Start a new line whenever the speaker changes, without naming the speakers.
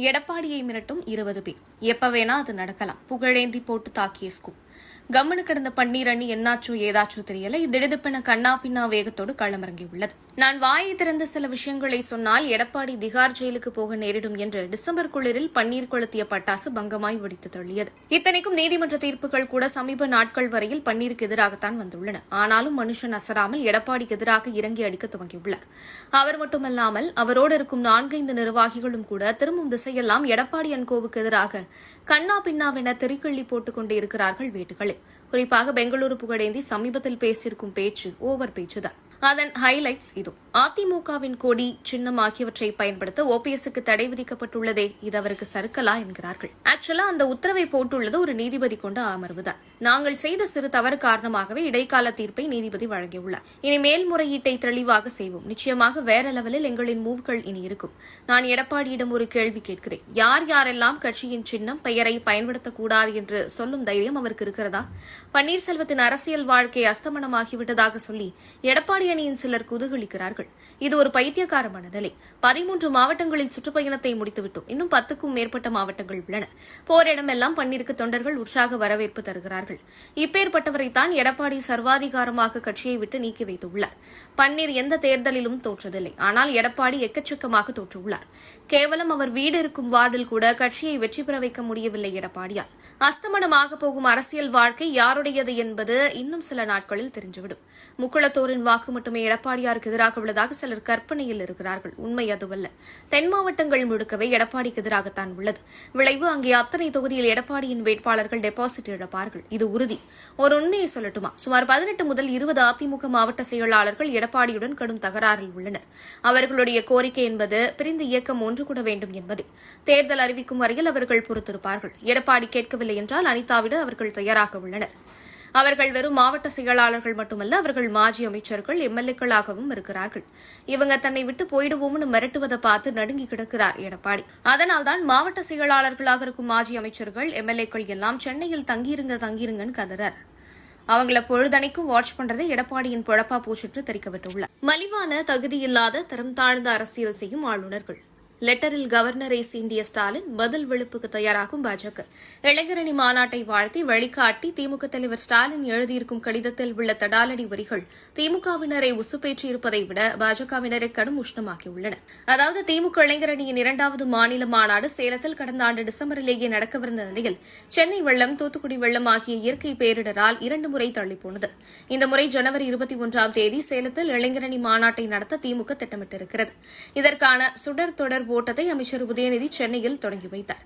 எடப்பாடியை மிரட்டும் இருபது பேர். எப்ப வேணா அது நடக்கலாம். புகழேந்தி போட்டு தாக்கிய ஸ்கூப். கம்மனு கிடந்த பன்னீர் அணி என்னாச்சோ ஏதாச்சோ தெரியல. திடுதிப்பென கண்ணா பின்னா வேகத்தோடு களமிறங்கி உள்ளது நான் வாயை திறந்த சில விஷயங்களை சொன்னால் எடப்பாடி திகார் ஜெயிலுக்கு போக நேரிடும் என்று டிசம்பர் குளிரில் பன்னீர் கொளுத்திய பட்டாசு பங்கமாய் வெடித்து தள்ளியது. இத்தனைக்கும் நீதிமன்ற தீர்ப்புகள் கூட சமீப நாட்கள் வரையில் பன்னீருக்கு எதிராகத்தான் வந்துள்ளன. ஆனாலும் மனுஷன் அசராமல் எடப்பாடிக்கு எதிராக இறங்கி அடிக்க துவங்கியுள்ளார். அவர் மட்டுமல்லாமல் அவரோடு இருக்கும் நான்கைந்து நிர்வாகிகளும் கூட திரும்பும் திசையெல்லாம் எடப்பாடி அன்கோவுக்கு எதிராக கண்ணா பின்னாவென தெறிக்கள்ளி போட்டுக் கொண்டே இருக்கிறார்கள் வீட்டுகளில். குறிப்பாக பெங்களூரு புகழேந்தி சமீபத்தில் பேசியிருக்கும் பேச்சு ஓவர் பேச்சுதான். அதன் ஹைலைட்ஸ் இது. அதிமுகவின் கொடி சின்னம் ஆகியவற்றை பயன்படுத்த ஓபிஎஸ்க்கு தடை விதிக்கப்பட்டுள்ளதே. இது அவருக்கு சறுக்கலா என்கிறார்கள். ஆக்சுவலா அந்த உத்தரவை போட்டுள்ளது ஒரு நீதிபதி கொண்ட அமர்வுதான் நாங்கள் செய்த சிறு தவறு காரணமாகவே இடைக்கால தீர்ப்பை நீதிபதி வழங்கியுள்ளார். இனி மேல்முறையீட்டை தெளிவாக செய்வோம். நிச்சயமாக வேற லெவலில் எங்களின் மூவ்கள் இனி இருக்கும். நான் எடப்பாடியிடம் ஒரு கேள்வி கேட்கிறேன். யார் யாரெல்லாம் கட்சியின் சின்னம் பெயரை பயன்படுத்தக்கூடாது என்று சொல்லும் தைரியம் அவருக்கு இருக்கிறதா? பன்னீர்செல்வத்தின் அரசியல் வாழ்க்கை அஸ்தமனமாகிவிட்டதாக சொல்லி எடப்பாடி அணியின் சிலர் குதூகலிக்கிறார்கள். இது ஒரு பைத்தியகாரமான நிலை பதிமூன்று மாவட்டங்களில் சுற்றுப்பயணத்தை முடித்துவிட்டோம். இன்னும் பத்துக்கும் மேற்பட்ட மாவட்டங்கள் உள்ளன. போரிடமெல்லாம் பன்னிருக்கு தொண்டர்கள் உற்சாக வரவேற்பு தருகிறார்கள். இப்பேற்பட்டவரைத்தான் எடப்பாடி சர்வாதிகாரமாக கட்சியை விட்டு நீக்கி வைத்துள்ளார். பன்னீர் எந்த தேர்தலிலும் தோற்றதில்லை. ஆனால் எடப்பாடி எக்கச்சக்கமாக தோற்றுள்ளார். கேவலம் அவர் வீடு இருக்கும் வார்டில் கூட கட்சியை வெற்றி பெற வைக்க முடியவில்லை எடப்பாடியால். அஸ்தமனமாக போகும் அரசியல் வாழ்க்கை யாருடையது என்பது இன்னும் சில நாட்களில் தெரிஞ்சுவிடும் முக்குளத்தோரின் வாக்கு மட்டுமே எடப்பாடியாருக்கு எதிராக உள்ளதாக சிலர் கற்பனையில் இருக்கிறார்கள். உண்மை அதுவல்ல. தென் மாவட்டங்கள் முழுக்கவே எடப்பாடிக்கு எதிராகத்தான் உள்ளது. விளைவு அங்கே அத்தனை தொகுதியில் எடப்பாடியின் வேட்பாளர்கள் டெபாசிட் இழப்பார்கள். இது உறுதி. ஒரு உண்மையை சொல்லட்டுமா? சுமார் பதினெட்டு முதல் இருபது அதிமுக மாவட்ட செயலாளர்கள் எடப்பாடியுடன் கடும் தகராறில் உள்ளனர். அவர்களுடைய கோரிக்கை என்பது பிரிந்து இயக்கம் ஒன்று கூட வேண்டும் என்பதே. தேர்தல் அறிவிக்கும் வரையில் அவர்கள் பொறுத்திருப்பார்கள். எடப்பாடி கேட்கவில்லை என்றால் அனிதாவிட அவர்கள் தயாராக உள்ளனர். அவர்கள் வெறும் மாவட்ட செயலாளர்கள் மட்டுமல்ல அவர்கள் மாஜி அமைச்சர்கள் எம்எல்ஏக்களாகவும் இருக்கிறார்கள். இவங்க தன்னை விட்டு போயிடுவோம்னு மிரட்டுவதை பார்த்து நடுங்கி கிடக்கிறார் எடப்பாடி. அதனால்தான் மாவட்ட செயலாளர்களாக இருக்கும் மாஜி அமைச்சர்கள் எம்எல்ஏக்கள் எல்லாம் சென்னையில் தங்கியிருங்க தங்கியிருங்கன்னு கதறார். அவங்கள பொழுதனைக்கும் வாட்ச் பண்றதை எடப்பாடியின் பொழப்பா போச்சுட்டு தெரிவிக்க விட்டுள்ளார் மலிவான தகுதியில்லாத தரம் தாழ்ந்த அரசியல் செய்யும் ஆளுநர்கள். லெட்டரில் கவர்னரை சீண்டிய ஸ்டாலின் பதில் வெளுப்புக்கு தயாராகும் பாஜக. இளைஞரணி மாநாட்டை வாழ்த்தி வழிகாட்டி திமுக தலைவர் ஸ்டாலின் எழுதியிருக்கும் கடிதத்தில் உள்ள தடாலடி வரிகள் திமுகவினரை உசுப்பேற்றியிருப்பதை விட பாஜகவினரை கடும் உஷ்ணமாக்கியுள்ளன. அதாவது திமுக இளைஞரணியின் இரண்டாவது மாநில மாநாடு சேலத்தில் கடந்த ஆண்டு டிசம்பரிலேயே நடக்கவிருந்த நிலையில் சென்னை வெள்ளம் தூத்துக்குடி வெள்ளம் ஆகிய இயற்கை பேரிடரால் இரண்டு முறை தள்ளிப்போனது. இந்த முறை ஜனவரி இருபத்தி ஒன்றாம் தேதி சேலத்தில் இளைஞரணி மாநாட்டை நடத்த திமுக திட்டமிட்டிருக்கிறது. இதற்கான சுடர் தொடர் ஓட்டத்தை அமைச்சர் உதயநிதி சென்னையில் தொடங்கி வைத்தார்.